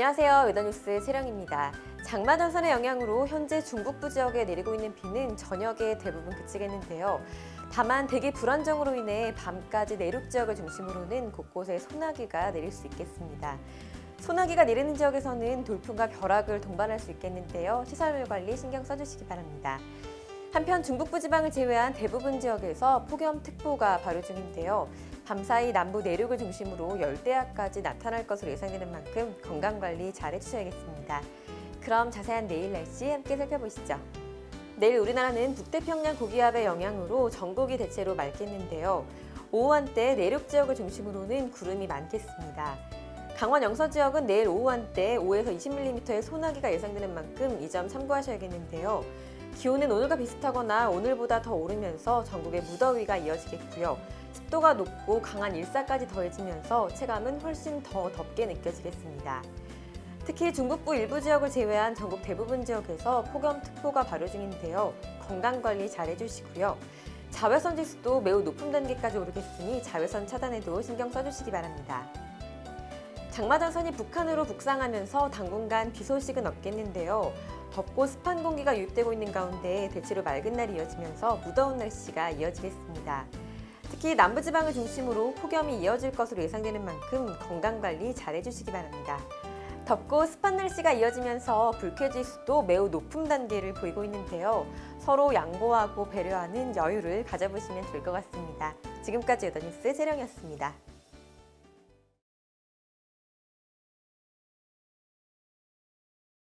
안녕하세요. 외다뉴스 세령입니다. 장마 전선의 영향으로 현재 중북부 지역에 내리고 있는 비는 저녁에 대부분 그치겠는데요. 다만 대기 불안정으로 인해 밤까지 내륙 지역을 중심으로는 곳곳에 소나기가 내릴 수 있겠습니다. 소나기가 내리는 지역에서는 돌풍과 벼락을 동반할 수 있겠는데요. 시설물 관리 신경 써주시기 바랍니다. 한편 중북부 지방을 제외한 대부분 지역에서 폭염특보가 발효 중인데요. 밤사이 남부 내륙을 중심으로 열대야까지 나타날 것으로 예상되는 만큼 건강관리 잘 해주셔야겠습니다. 그럼 자세한 내일 날씨 함께 살펴보시죠. 내일 우리나라는 북태평양 고기압의 영향으로 전국이 대체로 맑겠는데요. 오후 한때 내륙 지역을 중심으로는 구름이 많겠습니다. 강원 영서 지역은 내일 오후 한때 5에서 20mm의 소나기가 예상되는 만큼 이 점 참고하셔야겠는데요. 기온은 오늘과 비슷하거나 오늘보다 더 오르면서 전국에 무더위가 이어지겠고요. 습도가 높고 강한 일사까지 더해지면서 체감은 훨씬 더 덥게 느껴지겠습니다. 특히 중북부 일부 지역을 제외한 전국 대부분 지역에서 폭염특보가 발효 중인데요. 건강관리 잘 해주시고요. 자외선 지수도 매우 높은 단계까지 오르겠으니 자외선 차단에도 신경 써주시기 바랍니다. 장마전선이 북한으로 북상하면서 당분간 비 소식은 없겠는데요. 덥고 습한 공기가 유입되고 있는 가운데 대체로 맑은 날이 이어지면서 무더운 날씨가 이어지겠습니다. 특히 남부지방을 중심으로 폭염이 이어질 것으로 예상되는 만큼 건강관리 잘 해주시기 바랍니다. 덥고 습한 날씨가 이어지면서 불쾌지수도 매우 높은 단계를 보이고 있는데요. 서로 양보하고 배려하는 여유를 가져보시면 좋을 것 같습니다. 지금까지 여더뉴스 세령이었습니다.